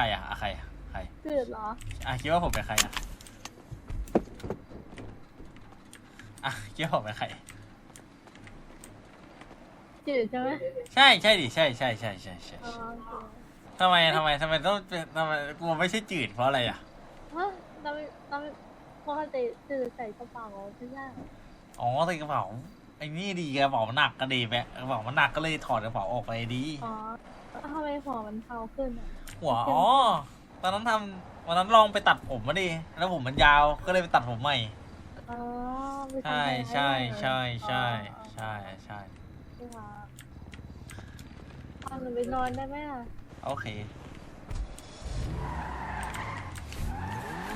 ใครอะอะใครอะใครจืดเหรอ อะคิดว่าผมเป็นใครอะอะคิดว่าผมเป็นใคร จืดใช่ไหมใช่ใช่ดิใช่ใช่ใช่ใช่ใช่อ๋อโอเคทำไมทำไมทำไมต้องเป็นทำไมกลัวไม่ใช่จืดเพราะอะไรอะฮะเราไม่เราไม่ปกติจืดใส่กระเป๋าไม่ใช่อ๋อใส่กระเป๋าไอ้นี่ดีกระเป๋ามันหนักก็ดีไปกระเป๋ามันหนักก็เลยถอดกระเป๋าออกไปดี อ๋อแล้วทำไมหัวมันเทาขึ้นอะ หัวอ๋อตอนนั้นทำวันนั้นลองไปตัดผมมาดิแล้วผมมันยาวก็เลยไปตัดผมใหม่ อ๋อไปทำใช่อะไรใช่ให้ใช่ใช่อ๋อใช่ใช่ใช่ค่ะเอาหนูไปนอนได้ไหมอะโอเค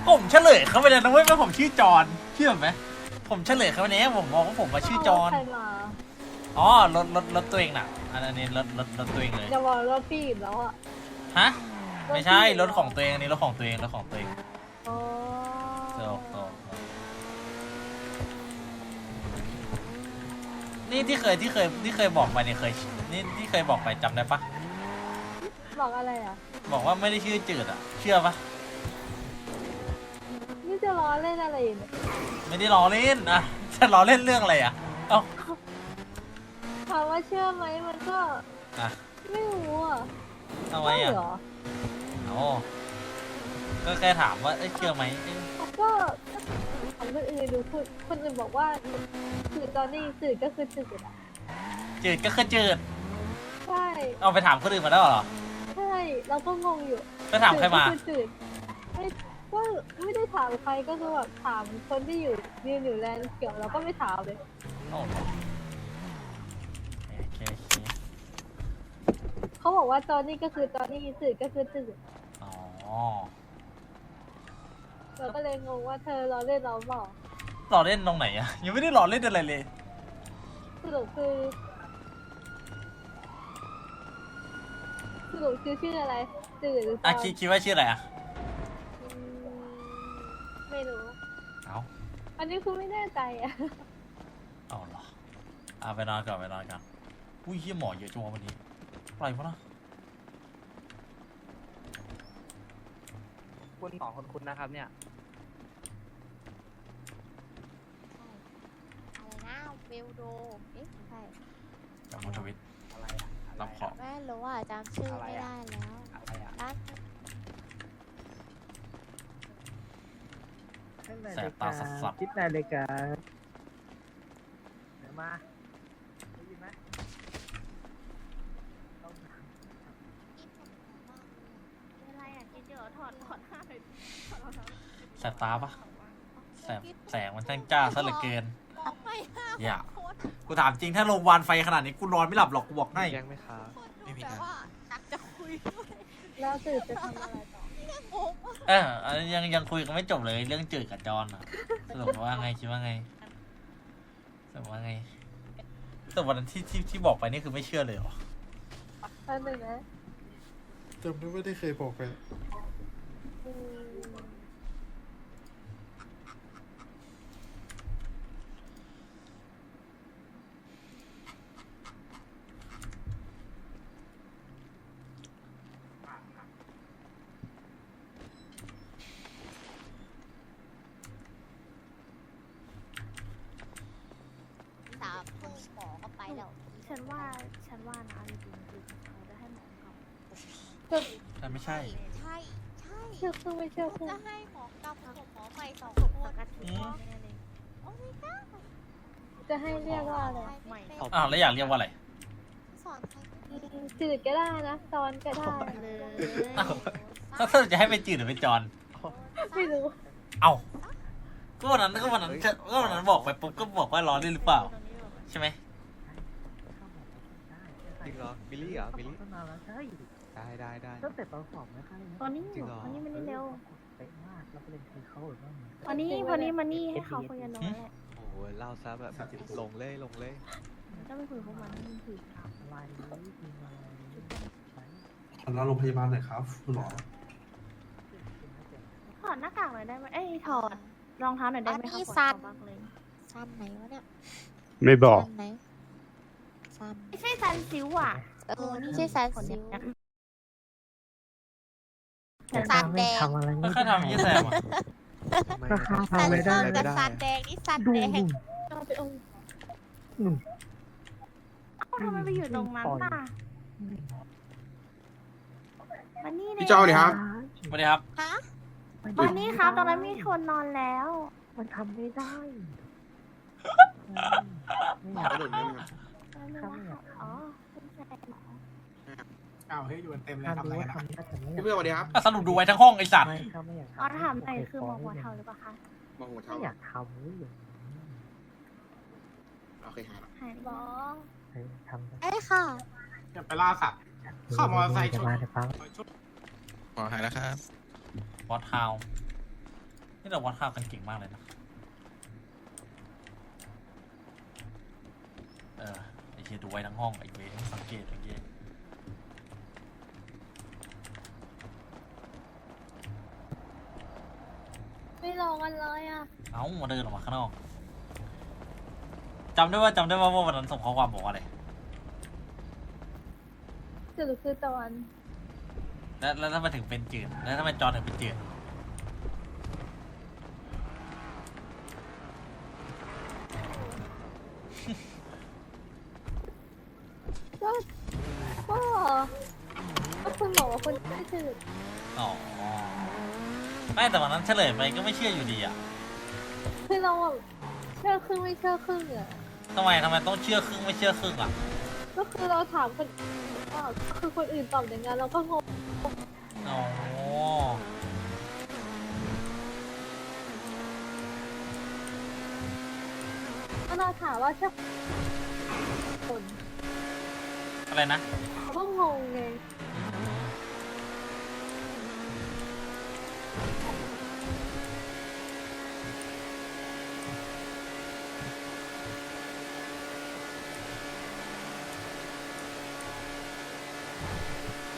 ผมเฉลยเขาไปเลยนะเว้ยว่าผมชื่อจอนเชื่อไหมผมเฉลยเขาไปเนี่ยผมบอกว่าผมมาชื่อจอนใครมาอ๋อรถรถรถตัวเองน่ะอันนี้รถรถรถตัวเองเลย จะบอกรถพี่อีกแล้วอะฮะ ไม่ใช่รถของตัวเองอันนี้รถของตัวเองรถของตัวเองอ๋อโตโตนี่ที่เคยที่เคยที่เคยบอกไปเนี่ยเคยนี่ที่เคยบอกไปจำได้ปะบอกอะไรอะ บอกว่าไม่ได้ชื่อจืดอะ เชื่อปะนี่จะล้อเล่นอะไรอยู่เนี่ยไม่ได้ล้อเล่นอะจะล้อเล่นเรื่องอะไรอะเอ้าถามว่าเชื่อไหมมันก็อะ ไม่รู้อะ ทำไมใช่อะเหรอโอ้ก็แค่ถามว่าเอ้ยเชื่อไหมเอ้ยก็ถามคนอื่นดูคนคนอื่นบอกว่าสื่อตอนนี้สื่อก็คือสื่ออะจืดก็คือจืด ใช่เอาไปถามคนอื่นมาแล้วเหรอ ใช่เราก็งงอยู่ไปถามใครมา สื่อก็คือสื่อไม่ก็ไม่ได้ถามใครก็คือแบบถามคนที่อยู่ยืนอยู่แลนด์เขียวเราก็ไม่ถามเลย โอ้โหโอเคโอเค เขาบอกว่าตอนนี้ก็คือตอนนี้สื่อก็คือสื่ออ๋อ เราก็เลยงงว่าเธอเราเล่นเราเปล่าล้อเล่นตรงไหนอะยังไม่ได้ล้อเล่นอะไรเลย สรุปคือสรุปคือชื่ออะไรสื่อหรือตอะอนคิดคิดว่าชื่ออะไรอะอืมไม่รู้ เอาอันนี้คือไม่แน่ใจอะเอาเหรออะไปนอนก่อนไปนอนก่อนอุ้ยเฮียหมอเยอะจังวะวันนี้ อะไรวะนะคุณหมอคนคุณนะครับเนี่ย อะไรนะเวลโด เอ๊ะใช่จากมอนทวิต อะไรอะอะไรรับอะของ ไม่รู้อะจำชื่ออะไรไม่อะได้แล้วอะไรอะร้านแสบตาสัสสัสคิดนาฬิกาเดี๋ยวมาได้ยินไหม อะไรอะกินเดี๋ยวถอดถอดห้าเลย แสบตาปะแสบแสงมันช่างจ้าซะเหลือเกิน ไม่ห้าอย่าโคตรกูถามจริงถ้าโรงพยาบาลไฟขนาดนี้กูนอนไม่หลับหรอกกูบอกให้แย่งไหมครับไม่มีแต่นะ ว่านักจะคุยด้วยแล้วสื่อจะทำอะไรต่องงมากเอออันนี้ยังยังคุยกันไม่จบเลยเรื่องจืดกับจอนอะสรุปว่าไงคิดว่าไงสรุปว่าไงแต่วันนั้นที่ที่ที่บอกไปนี่คือไม่เชื่อเลยเหรอแป๊บนึงนะจำได้ไม่ได้เคยบอกไปอืม สามทุ่มหมอก็ไปแล้ว ฉันว่า ฉันว่านะจริงๆคือเขาจะให้หมอกับ ก็ แต่ไม่ใช่ ใช่ ใช่เชื่อครึ่งไม่เชื่อครึ่งจะให้หมอกับหมอใหม่สองคปนกติอืมแน่เลยโอ้ไม่กล้าจะให้เรียกว่าอะไรไม่เป็นอ้าวแล้วอยากเรียกว่าอะไรสอนใครจืดก็ได้นะตอนก็ได้เลยถ้าถ้าจะให้เป็นจืดหรือเป็นจอนไม่รู้ เอ้าก็วันนั้นก็วันนั้นก็วันนั้นบอกไปปุ๊บก็บอกว่าร้อนเล่นหรือเปล่า ใช่ไหมจริงเหรอบิลลี่เหรอบิลลี่ ตั้งนานแล้วใช่ได้ได้ได้ตั้งแต่ตอนสอบนะใช่ตอนนี้จริงเหรอตอนนี้มันนี่เร็วเป๊ะมากแล้วประเด็นคือเขาแบบว่ามันตอนนี้พอนี้มันนี่ให้เขาคุยกันน้อยแหละโอ้โหเล่าซะแบบลงเลยลงเลยก็ไม่คุยกับพวกมันมันถือถามอะไรเลยมีอะไรขอรับโรงพยาบาลหน่อยครับคุณหมอหน้ากากหน่อยได้ไหมเอ้ยถอดรองเท้าหน่อยได้ไหมอันคะนี้ขอซันขอบักเลยซันไหนวะเนี่ยไม่บอกซันไหนซันไม่ใช่ซันซิวอะเออนี่ใช่ซันซิว แต่ซันทำแดไม่งทำอะไรไม่ก็แค่ทำยี่แซมอะทำไมก็ข้าทำทำอะไรไม่ได้ไม่กับได้ซันแดงนี่ซันดูแดงนู่นเอาไปเอานู่นเอ้าทำไมไปอยู่ตรงนั้นน่ะมานี่เลยพี่เจ้าดิครับ สวัสดีครับ ฮะมานี่ครับตรงนั้นมีคนนอนแล้ว มันทำไม่ได้ไม่อยากกระโดดได้ไหมครับข้าไม่อยากอ๋อคุณแซมเหรอ อ้าวเฮ้ยอยู่กันเต็มเลยข้าทำรู้อะไรว่ากันนะทำได้แต่ไม่อยาพี่กเพื่อนสวัสดีครับอะสรุปดูไว้ทั้งห้องไอสัตว์ไม่ข้าไม่อยากอ๋อถามหน่อยคือหมอหัวเทาหรือเปล่าคะมองหัวเท้าไม่อยากทำเลยอย่างนี้โอเคครับหายหมอเฮ้ยทำได้เอ้ยค่ะจะไปล่าสัตว์ เข้ามอเตอร์ไซค์ชจะนมาในฟังหมอหายแล้วครับ วอทาวนี่เราวอทาวกันเก่งมากเลยนะ เออไอเชียดูไว้ทั้งห้องไอเวนสังเกตเมื่อ ไม่ลองกันเลยอะเอ้ามาเดินออกมาข้างนอกจำได้ว่าจำได้ว่าว่าวันนั้นส่งข้อความบอกว่าอะไรจืดคือตะวันแล้วแล้วทำไมถึงเป็นจืดแล้วทำไมจอห์นถึงเป็นจืดก็ก็ก็คุณบอกว่าคุณไม่จืดอ๋อ ไม่แต่วันนั้นเฉลยไปก็ไม่เชื่ออยู่ดีอะคือเราแบบเชื่อครึ่งไม่เชื่อครึ่งอะทำไมทำไมต้องเชื่อครึ่งไม่เชื่อครึ่งอะก็คือเราถามคนว่าก็คือคนอื่นตอบอย่างนั้นเราก็งงอ๋อก็เราถามว่าเชื่อคนอะไรนะเราก็งงไง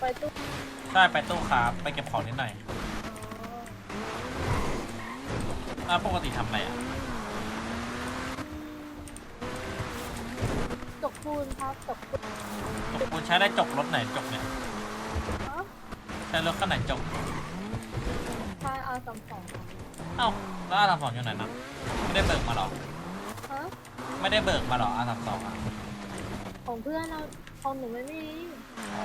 ไปตู้ใช่ไปตู้ครับไปเก็บของนิดหน่อยอ่าปกติทำอะไรอะจกคูนครับจกคูนจกคุณใช้ได้จกรถไหนจกเนี่ยเนาะใช้รถคันไหนจกใช่อาสามสองเอ้าแล้วอาทำสองอยู่ไหนนะไม่ได้เบิกมาหรอฮะไม่ได้เบิกมาหรออาทำสองอะของเพื่อนเรา ของหนูไม่มีอ๋อ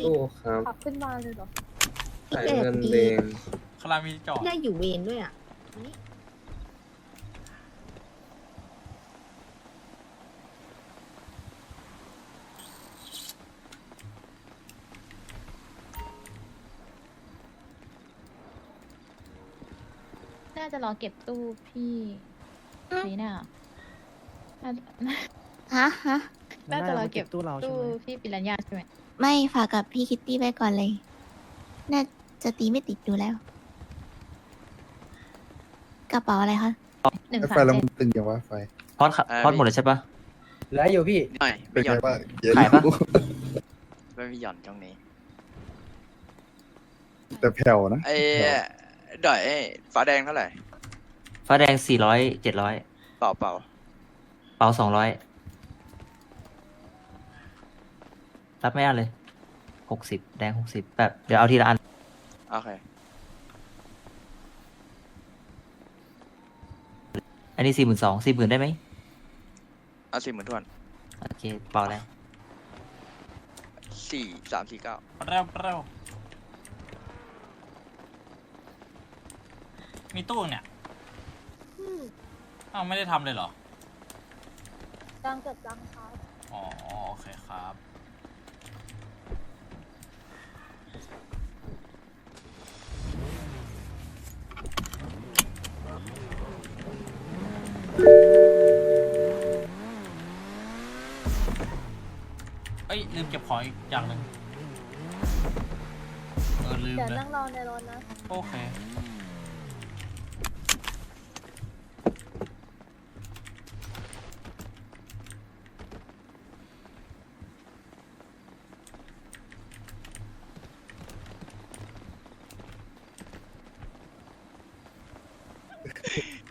ตู้ครับขับขึ้นมาเลยเหรอ ใส่เงินแดงคารามีจอด ได้อยู่เวรด้วยอะ จะรอเก็บตู้พี่นี่น่ะน่าฮะฮะน่าจะรอเก็บตู้เราใช่ตู้ไหมพี่ปิรัญญาใช่ไหมไม่ฝากกับพี่คิตตี้ไปก่อนเลย น่าจะตีไม่ติดดูแล้ว กระเป๋าอะไรคะ หนึ่งไฟสามแล้วเจ็ดมันตึงอย่างวะไฟพอดครับพอดหมดเลยใช่ปะ เหลืออยู่พี่ หน่อยเป็นไงบ้างเย็นขายปะ ไม่มีหย่อนตรงนี้แต่แผ่วนะไอ้ ดอยฟ้าแดงเท่าไหร่ฟ้าแดงสี่ร้อยเจ็ดร้อยเปล่าเปล่าเปาสองร้อยรับไม่ได้เลยหกสิบแดงหกสิบแบบเดี๋ยวเอาทีละอัน โอเคอันนี้สี่หมื่นสองสี่หมื่นได้ไหมเอาสี่หมื่นทวนโอเคเปล่าแล้วสี่สามสี่เก้าเร็วเร็ว มีตู้เนี่ยอืมอ้าวไม่ได้ทำเลยเหรอ จังเกิดจังครับอ๋อ โอเคครับ เอ้ย ลืมเก็บของอีกอย่างหนึ่งเออ ลืมเดี๋ยวเลยนั่งรอในรถนะ โอเค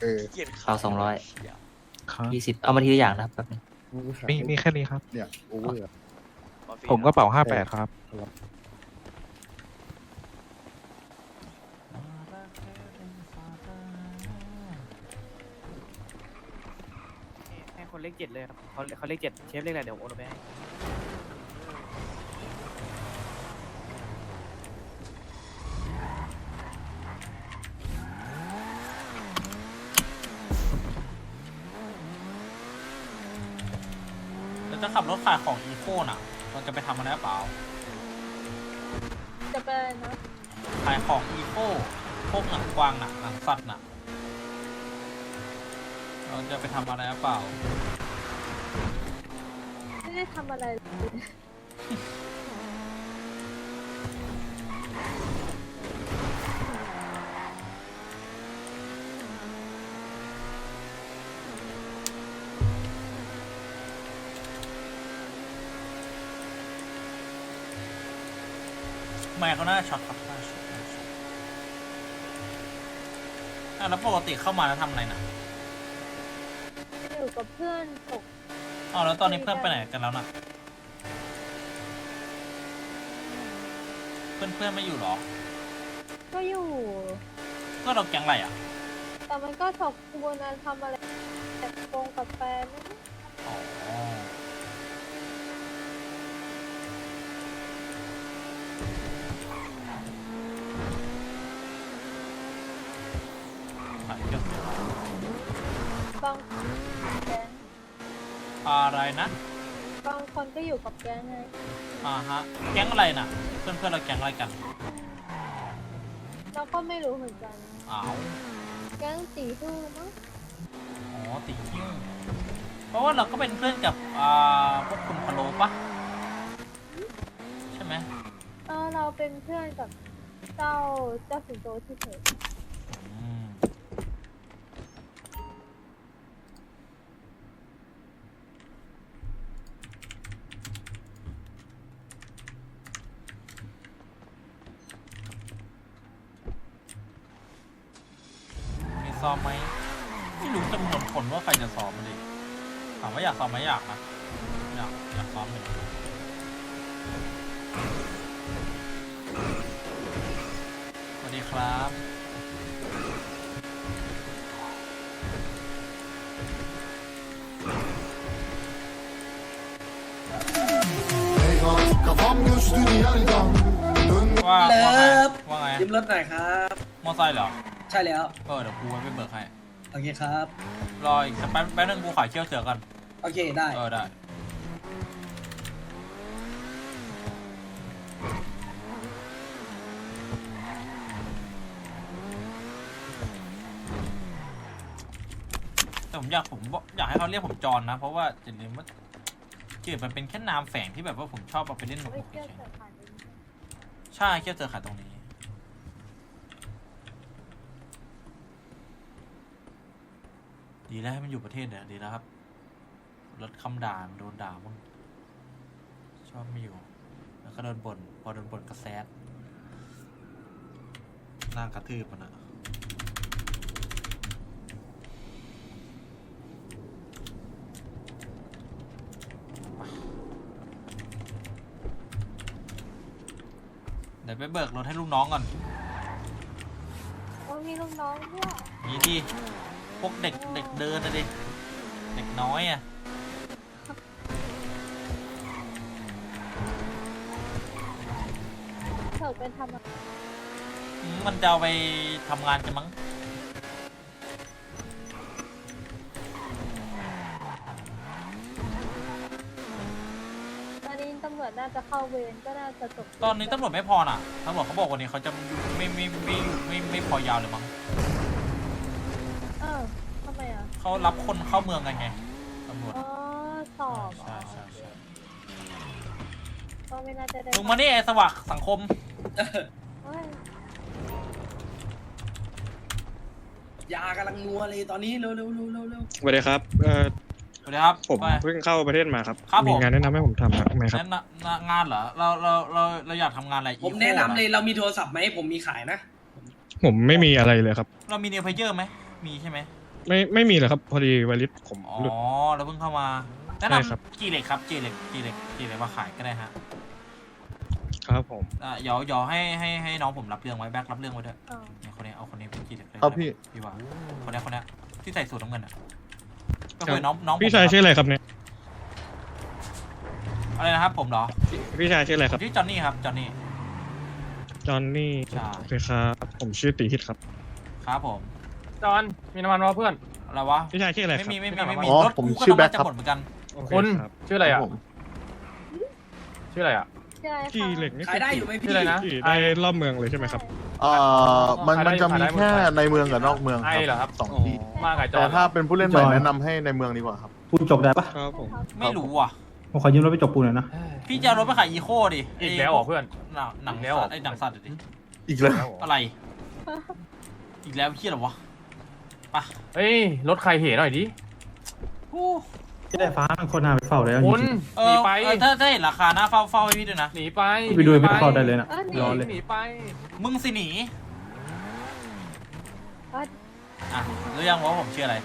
เออเกลียดเอาสองร้อย ครับยี่สิบเอามาทีละอย่างนะครับแป๊บนึงมีมีแค่นี้ครับ เนี่ยโอเวอร์ผมก็เป่าห้าแปดครับ ให้คนเลขเจ็ดเลยครับเขาเขาเลขเจ็ดเชฟเลขอะไรเดี๋ยวโอนไปให้ จะขับรถขายของอีโคน่ะ เราจะไปทำอะไรหรือเปล่า จะไปอะไรนะขายของอีโคพวกหนังกวางหนังหนังสัตว์น่ะ เราจะไปทำอะไรหรือเปล่า ไม่ได้ทำอะไรเลย แม่เขาน่าช็อตครับน่าช็อตน่าช็อตอะแล้วปกติเข้ามาแล้วทำอะไรน่ะอยู่กับเพื่อนตกอ๋อแล้วตอนนี้เพื่อนไปไหนกันแล้วน่ะเพื่อนเพื่อนไม่อยู่เหรอ ก็อยู่เพื่อนเราแก๊งอะไรอะ แต่มันก็ถกกระบวนการทำอะไรแบบโกงกับแฟนนะ อะไรนะ บางคนก็อยู่กับแก๊งไงอ่าฮะ แก๊งอะไรน่ะเพื่อนเพื่อนเราแก๊งอะไรกันเราก็ไม่รู้เหมือนกัน อ้าว แก๊งตีทู่มั้งอ๋อติ่งหิ้วเพราะว่าเราก็เป็นเพื่อนกับอ่าพวกคุณพะโลปะใช่ไหมเออเราเป็นเพื่อนกับเจ้าเจ้าสิงโตที่เฉย อืมมี ซ้อมไหมไม่รู้จำนวนคนว่าใครจะซ้อมมาดิถามว่าอยากซ้อมไหมอยากนะอยากอยากซ้อมเลยสวัสดีครับ Kafam göçtü yerden ว่าว่าไงว่าไงยืมรถหน่อยครับ มอไซค์เหรอ ใช่แล้วเออเดี๋ยวกูไว้ไปเบิกให้โอเคครับ รออีกสักแป๊บแป๊บนึงกูขายเชี่ยวเสือก่อนโอเคได้เออได้แต่ผมอยากผมบอกอยากให้เขาเรียกผมจอนนะ เพราะว่าจะลืมว่าจืดมันเป็นแค่นามแฝงที่แบบว่าผมชอบเอาไปเล่นหนุกไม่ๆเชื่อเฉยเสือผ่านไปๆใช่เชี่ยวเสือขายตรงนี้ ดีแล้วให้มันอยู่ประเทศเนี่ยดีแล้วครับลดคำด่าโดนด่าบ้างชอบไม่อยู่ แล้วก็โดนบ่นพอโดนบ่นก็แซดหน้ากระทืบมันอะเดี๋ยวไปเบิกรถให้ลูกน้องก่อน โอ้มีลูกน้องด้วยมีที่ พวกเด็กเด็กเดินนะดิเด็กน้อยอะเถิดเป็นทำอะไรมันจะไปทำงานจะมั้งตอนนี้ตำรวจน่าจะเข้าเวรก็น่าจะจบตอนนี้ตำรวจไม่พอน่ะตำรวจเขาบอกวันนี้เขาจะไม่ไม่ไม่ไม่ไม่พอยาวเลยมั้ง ไมอะเขารับคนเข้าเมืองกันไงตำรวจอ๋อสอบเหรใช่อใช่ใช่ก็ไม่น่าจะได้มึงมานี่ไอ้สวักสังคมเฮ้ยยากำลังนัวเลยตอนนี้เร็วเร็วเร็วเร็วเร็วสวัสดีครับเอ่อสวัสดีครับผมไป เพิ่งเข้าประเทศมาครับ ครับผม มีงานแนะนำให้ผมทำไหมครับ แนะนำงานเหรอ เราเราเราเราอยากทำงานอะไรผม Eco แนะนำเลยหรอเรามีโทรศัพท์ไหมผมมีขายนะ ผมไม่มีอะไรเลยครับ เรามีเนวเพเยอร์ไหมมีใช่ไหม ไม่ไม่มีเลยครับ พอดีไวริสผมอ๋อหลุดเราเพิ่งเข้ามาแนะใช่ครับนำกี่เหล็กครับกี่เหล็กกี่เหล็กกี่เหล็กมาขายก็ได้ฮะครับผม อะเดี๋ยวเดี๋ยวให้ให้ให้น้องผมรับเรื่องไว้แบ็ครับเรื่องไว้ด้วยอ๋อเนี่ยคนนี้เอาคนนี้เป็นกี่เหล็กเลยครับพี่ พี่ว่าคนนี้คนนี้ที่ใส่สูทน้ำเงินอะก็คือน้องน้องผมพี่ชายชื่ออะไรครับเนี่ยอะไรนะครับผมเหรอพี่ชายชื่ออะไรผครัมบชื่อจอห์นนี่ครับจอห์นนี่ จอห์นนี่ใช่ โอเคครับ ผมชื่อตีฮิตครับ ครับผม จอนมีน้ำมันวะเพื่อน อะไรวะ พี่ชายชื่ออะไรคไม่รับมีไม่มีไม่มีอ๋อรถผมกูก็ชื่อแบ็คน้ำมันจะครับ หมดเหมือนกัน โอเคุณครับชื่ออะไรอะ ผมชื่ออะไรอะ ใช่กี่ค่ะเหล็กนี่ขายได้อยู่ไหมชื่พี่ออะไรนะขี่ได้รอบเมืองเลยใช่ไหมครับ เอ่อมันขายได้มันจะมีขายได้หมดแค่เลยในเมืองกับนอกเมืองคไอ้เหรอครัรับ สองที่มาไก่จอแต่นถ้าเป็นผู้เล่นใหม่แนะนำให้ในเมืองดีกว่าครับ พูดจบได้ปะครับผม ไม่รู้อะ ผมขอยืมรถไปจบปูนหน่อยนะ พี่จะเอารถไปขายอีโคดิอีกแล้วเหรอเพื่อน หนังหนังอีกแล้วเหรอ สัตว์ไอ้หนังสัตว์ดิอีกแล้ว อะไร อีกแล้วพี่เหรอวะไปะเฮ้ยรถใครเหหน่อยดิที่ได้ฟ้ามันคนหน้าไปเฝ้าเลยเอาคุจณริงเอหนีอไปเออถ้าถ้าเห็นราคาหน้าเฝ้าเฝ้าให้พี่ด้วยนะ หนีไปๆไปดูไปเฝ้าได้เลยนะเออหนีรอเลย หนีไปมึงสิหนีเอออะรู้ยังว่าผมชื่ออะไร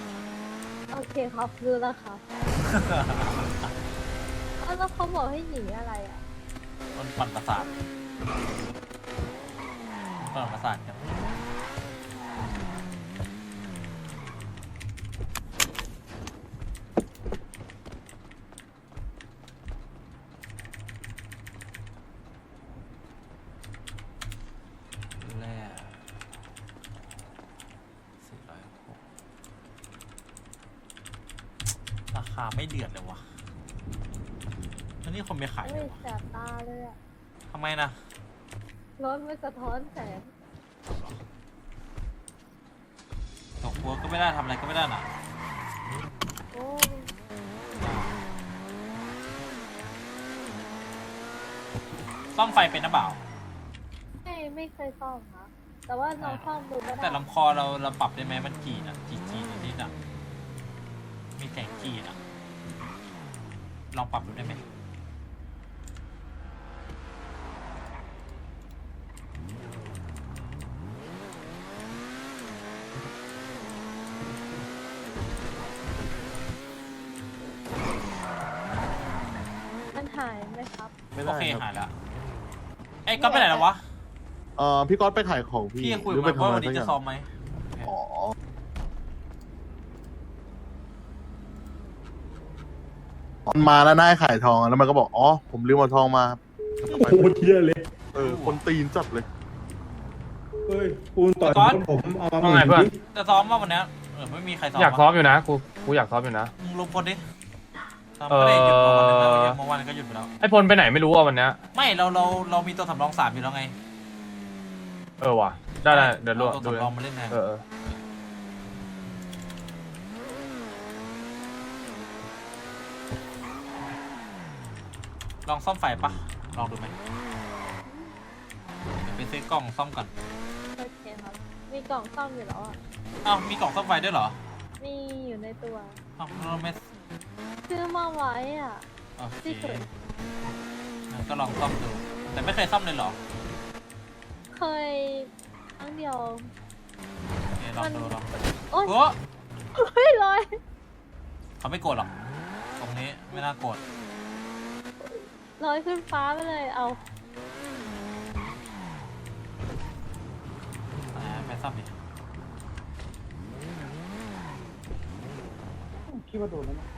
โอเคครับรู้แล้วครับเอ้าแล้วเขาบอกให้หนีอะไรอะ มันปั่นประสาทปั่นประสาทกันแรกสี่ร้อยหกราคาไม่เดือดเลยวะแล้วนี่คนไปขายเล เฮ้ย ยวะ แสบตาเลยอะ ทำไมนะ รถไม่สะท้อนแสง ตกหัวก็ไม่ได้ทำอะไรก็ไม่ได้น่ะโอ้ซ่อมไฟเป็นนะเปล่า ไม่ไม่เคยซ่อมครับแต่ว่าน้องซ่อมดูก็ได้แต่ลำคอเราเราปรับได้ไหมมันกี่นะกี่กี่นิดๆอะมีแสงกี่อะลองปรับดูได้ไหม หายไหมครับ ไม่โอได้เคครับหายแล้วเอ้ยก็ไปไหนแล้ววะ เอ่อพี่ก๊อตไปขายของพี่พี่คุยหรือกัไปบทำว่าอะไรวันสันี้กอจะย่างซ้อมไหมอ๋อมันมาแล้วน่าให้ขายทองแล้วมันก็บอกอ๋อผมลืมเอาทองมาครับโอ้โหเที่ยเลยเออคนตีนจัดเลย เฮ้ยปูนต่อยก่อนผมเอามาหว่ามื่ไงนเพื่อนดิจะซ้อมว่าวันเนี้ยเออไม่มีใครซ้อมอยากซ้อมวะอยู่นะกูกูอยากซ้อมอยู่นะ มึงลงพลดิ ซ้อมก็ได้หยุดมาวันหนึงแล้วเออเมื่อวานก็หยุดไปแล้วไอ้พลไปไหนไม่รู้อะวันเนี้ยไม่เราเราเรามีตัวสำรองสามอยู่แล้วไง เออว่ะ ได้ได้เดี๋ยวดูอาตัวดูสำรองมาเล่นแทนเออเออลองซ่อมไฟปะลองดูไหมเดี๋ยวไปซื้อกล่องซ่อมก่อนโอเคครับ มีกล่องซ่อมอยู่แล้วอะอ้าวมีกล่องซ่อมไฟด้วยเหรอ มีอยู่ในตัวอ้าวเราไม่ ซื้อมาไว้อะ โอเคที่สุด งั้นก็ลองซ่อมดู แต่ไม่เคยซ่อมเลยเหรอเคยครั้งเดียว โอเคลองดูลองดูโอ๊ยโอ้เฮ้ยลอยเขาไม่โกรธหรอก ตรงนี้ไม่น่าโกรธ ลอยขึ้นฟ้าไปเลยเอา อ่าไปซ่อมดิคิดว่าโดนแล้วนะ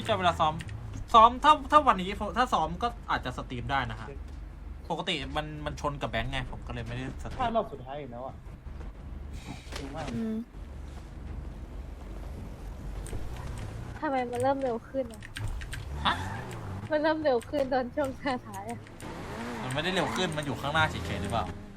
พี่จอยเวลาซ้อม ซ้อมถ้าถ้าวันนี้ถ้าซ้อมก็อาจจะสตรีมได้นะฮะ ปกติมันมันชนกับแบงค์ไง ผมก็เลยไม่ได้สตรีพลามดรอบสุดท้ายอีกแล้วอะจริงมากอืมทไมมันเริ่มเร็วขึ้นอะฮะ มันเริ่มเร็วขึ้นตอนช่วงท้ายๆอะมันไม่ได้เร็วขึ้น มันอยู่ข้างหน้าเฉยๆหรือเปล่าอ